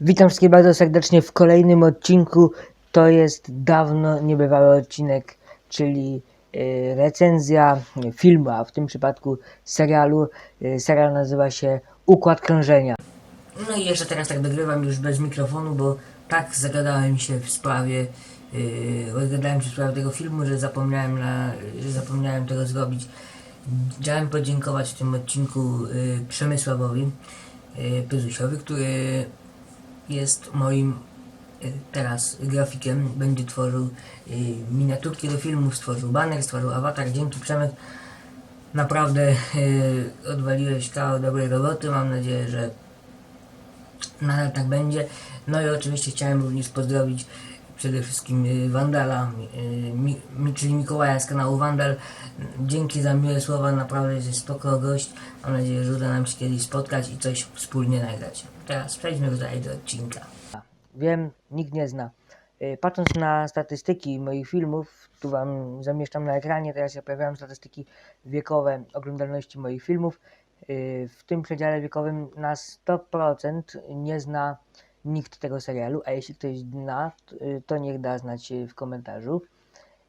Witam wszystkich bardzo serdecznie w kolejnym odcinku. To jest dawno niebywały odcinek, czyli y, recenzja filmu, a w tym przypadku serialu. Y, serial nazywa się Układ Krążenia. No i jeszcze teraz tak dogrywam już bez mikrofonu, bo tak zagadałem się w sprawie, rozgadałem się w sprawie tego filmu, że zapomniałem, na, że zapomniałem tego zrobić. Chciałem podziękować w tym odcinku Przemysławowi Pyzusiowi, który jest moim y, teraz grafikiem, będzie tworzył y, miniaturki do filmów, stworzył baner, stworzył awatar. Dzięki Przemek naprawdę y, odwaliłeś kawał dobrej roboty. Mam nadzieję, że nadal tak będzie. No i oczywiście chciałem również pozdrowić przede wszystkim y, Wandala, y, czyli Mikołaja z kanału Wandal. Dzięki za miłe słowa, naprawdę jest spoko gość. Mam nadzieję, że uda nam się kiedyś spotkać i coś wspólnie nagrać. Teraz przejdźmy dalej do odcinka. Wiem, nikt nie zna. Y, Patrząc na statystyki moich filmów, tu Wam zamieszczam na ekranie, teraz ja pojawiają statystyki wiekowe oglądalności moich filmów. W tym przedziale wiekowym na 100% nie zna nikt tego serialu, a jeśli ktoś zna, t- y, to niech da znać y, w komentarzu.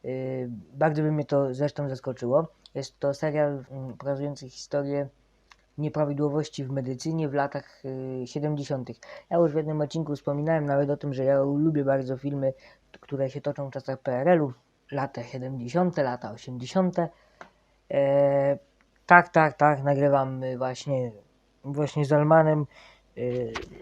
Y, Bardzo by mnie to zresztą zaskoczyło. Jest to serial mm, pokazujący historię nieprawidłowości w medycynie w latach y, 70. Ja już w jednym odcinku wspominałem nawet o tym, że ja lubię bardzo filmy, które się toczą w czasach PRL-u, lata 70., lata 80. E, tak, tak, tak, nagrywam właśnie, właśnie z Almanem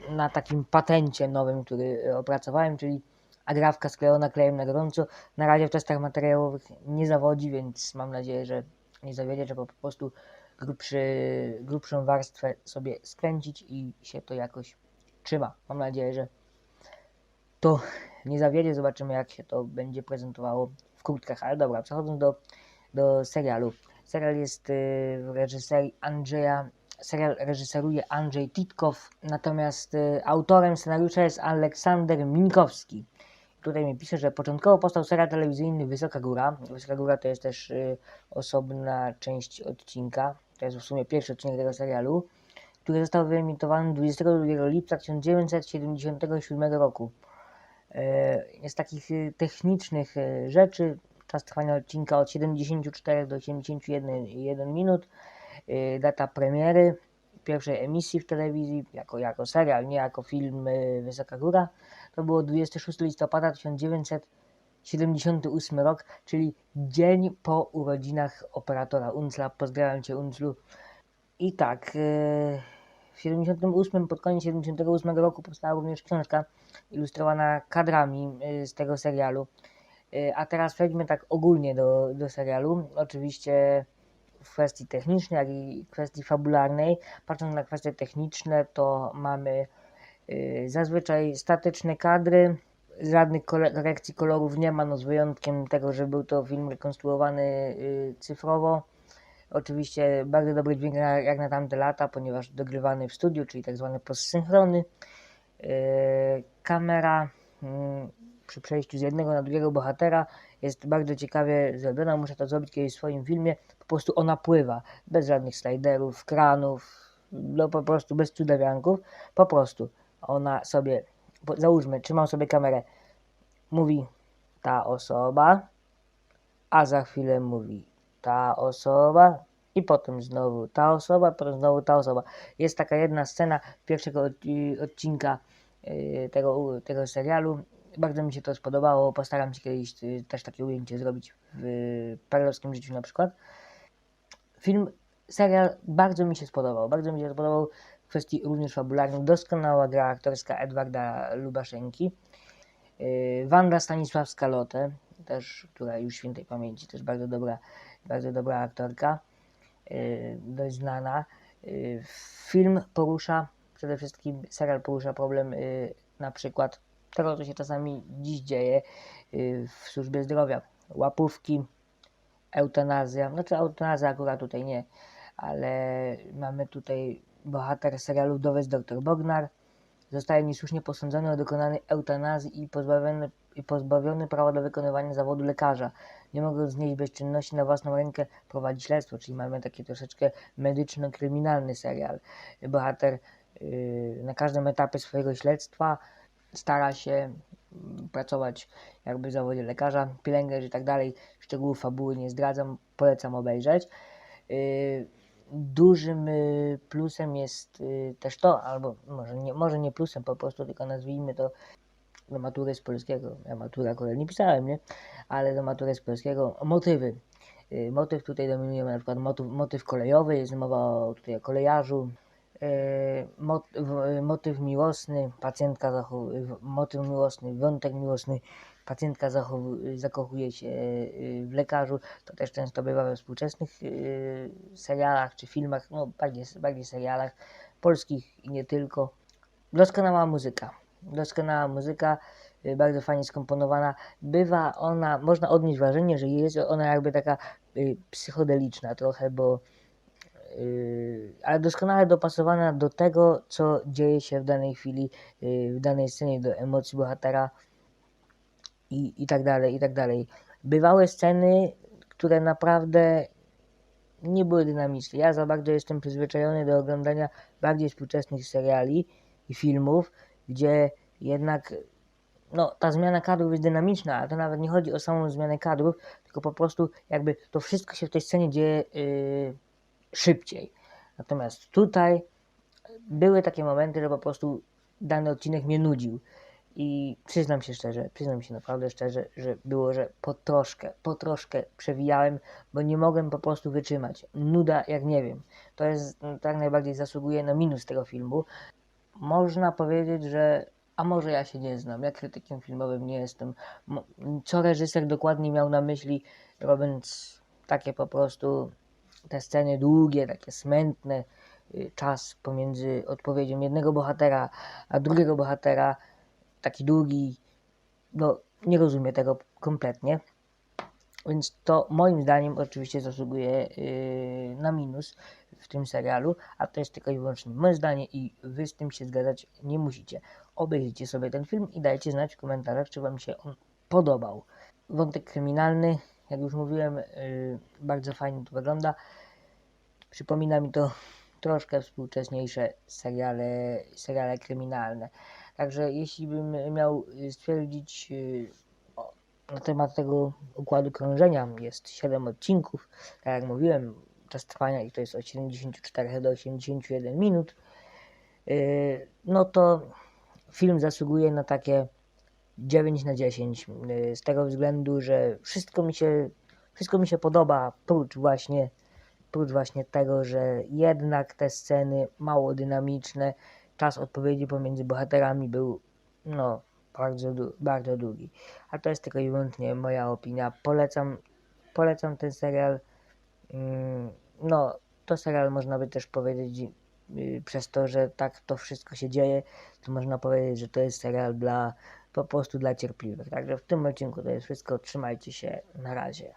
na takim patencie nowym, który y, opracowałem, czyli agrawka sklejona klejem na gorąco. Na razie w testach materiałowych nie zawodzi, więc mam nadzieję, że nie zawiedzie, że po prostu grubszy, grubszą warstwę sobie skręcić i się to jakoś trzyma. Mam nadzieję, że to nie zawiedzie. Zobaczymy, jak się to będzie prezentowało w krótkach. Ale dobra, przechodząc do, do serialu. Serial jest y, w reżyserii Andrzeja. Serial reżyseruje Andrzej Titkow, natomiast y, autorem scenariusza jest Aleksander Minkowski. Tutaj mi pisze, że początkowo powstał serial telewizyjny Wysoka Góra. Wysoka Góra to jest też y, osobna część odcinka. To jest w sumie pierwszy odcinek tego serialu, który został wyemitowany 22 lipca 1977 roku. E, Z takich y, technicznych y, rzeczy czas trwania odcinka od 74 do 81 1 minut. Y, Data premiery pierwszej emisji w telewizji jako, jako serial, nie jako film y, Wysoka Góra. To było 26 listopada 1978 rok, czyli dzień po urodzinach operatora Uncla. Pozdrawiam Cię Unclu. I tak, y, w 78, pod koniec 78 roku powstała również książka ilustrowana kadrami z tego serialu. A teraz przejdźmy tak ogólnie do, do serialu. Oczywiście w kwestii technicznej, jak i kwestii fabularnej. Patrząc na kwestie techniczne, to mamy y, zazwyczaj statyczne kadry. Żadnych korekcji kolorów nie ma, no z wyjątkiem tego, że był to film rekonstruowany y, cyfrowo. Oczywiście bardzo dobry dźwięk jak na tamte lata, ponieważ dogrywany w studiu, czyli tak zwane postsynchrony. Yy, kamera mm, przy przejściu z jednego na drugiego bohatera jest bardzo ciekawie zrobiona. Muszę to zrobić kiedyś w swoim filmie. Po prostu ona pływa, bez żadnych sliderów, kranów, no po prostu bez cudawianków. Po prostu ona sobie, załóżmy, trzymam sobie kamerę, mówi ta osoba, a za chwilę mówi ta osoba i potem znowu ta osoba, potem znowu ta osoba. Jest taka jedna scena pierwszego odci- odcinka y, tego, tego serialu. Bardzo mi się to spodobało. Postaram się kiedyś y, też takie ujęcie zrobić w perlowskim życiu na przykład. Film, serial bardzo mi się spodobał. Bardzo mi się spodobał w kwestii również fabularnej. Doskonała gra aktorska Edwarda Lubaszenki. Yy, Wanda Stanisławska-Lotę, też, która już świętej pamięci, też bardzo dobra, bardzo dobra aktorka, yy, dość znana. Yy, Film porusza, przede wszystkim serial porusza problem na przykład tego, co się czasami dziś dzieje w służbie zdrowia. Łapówki, eutanazja, znaczy eutanazja akurat tutaj nie, ale mamy tutaj bohater serialu Dowód dr Bognar, zostaje niesłusznie posądzony o dokonanie eutanazji i pozbawiony, i pozbawiony prawa do wykonywania zawodu lekarza. Nie mogąc znieść bezczynności na własną rękę prowadzi śledztwo, czyli mamy taki troszeczkę medyczno-kryminalny serial. Bohater yy, na każdym etapie swojego śledztwa stara się pracować jakby w zawodzie lekarza, pielęgniarz i tak dalej. Szczegółów fabuły nie zdradzam, polecam obejrzeć. Yy, Dużym yy, plusem jest yy, też to, albo może nie, może nie plusem po prostu, tylko nazwijmy to do matury z polskiego. Ja maturę akurat nie pisałem, nie? Ale do matury z polskiego motywy. Motyw tutaj dominuje na przykład motyw, motyw kolejowy, jest mowa tutaj o kolejarzu. Mot, w- motyw miłosny, pacjentka zachowuje, motyw miłosny, wątek miłosny, pacjentka zachowuje, zakochuje się yy, w lekarzu. To też często bywa we współczesnych serialach czy filmach, no bardziej, bardziej serialach polskich i nie tylko. Doskonała muzyka. Doskonała muzyka, y, bardzo fajnie skomponowana. Bywa ona, można odnieść wrażenie, że jest ona jakby taka y, psychodeliczna trochę, bo y, ale doskonale dopasowana do tego, co dzieje się w danej chwili, y, w danej scenie, do emocji bohatera i, i tak dalej, i tak dalej. Bywały sceny, które naprawdę nie były dynamiczne. Ja za bardzo jestem przyzwyczajony do oglądania bardziej współczesnych seriali i filmów, gdzie jednak no, ta zmiana kadrów jest dynamiczna, a to nawet nie chodzi o samą zmianę kadrów, tylko po prostu jakby to wszystko się w tej scenie dzieje yy, szybciej. Natomiast tutaj były takie momenty, że po prostu dany odcinek mnie nudził. I przyznam się szczerze, przyznam się naprawdę szczerze, że było, że po troszkę, po troszkę przewijałem, bo nie mogłem po prostu wytrzymać. Nuda jak nie wiem. To jest, mm, tak najbardziej zasługuje na minus tego filmu. Można powiedzieć, że a może ja się nie znam, ja krytykiem filmowym nie jestem. Co reżyser dokładnie miał na myśli, robiąc takie po prostu te sceny długie, takie smętne, y, czas pomiędzy odpowiedzią jednego bohatera a drugiego bohatera, taki długi, no nie rozumiem tego kompletnie. Więc to moim zdaniem oczywiście zasługuje yy, na minus w tym serialu, a to jest tylko i wyłącznie moje zdanie i wy z tym się zgadzać nie musicie. Obejrzyjcie sobie ten film i dajcie znać w komentarzach, czy wam się on podobał. Wątek kryminalny, jak już mówiłem, yy, bardzo fajnie to wygląda. Przypomina mi to troszkę współcześniejsze seriale, seriale kryminalne. Także jeśli bym miał y, stwierdzić y, na temat tego układu krążenia, jest 7 odcinków, tak jak mówiłem, czas trwania ich to jest od 74 do 81 minut, y, no to film zasługuje na takie 9 na 10 y, z tego względu, że wszystko mi się, wszystko mi się podoba, prócz właśnie, prócz właśnie tego, że jednak te sceny mało dynamiczne, czas odpowiedzi pomiędzy bohaterami był no bardzo, bardzo długi. A to jest tylko i wyłącznie moja opinia. Polecam, polecam ten serial. Mm, No, to serial można by też powiedzieć y, przez to, że tak to wszystko się dzieje, to można powiedzieć, że to jest serial dla po prostu dla cierpliwych. Także w tym odcinku to jest wszystko. Trzymajcie się. Na razie.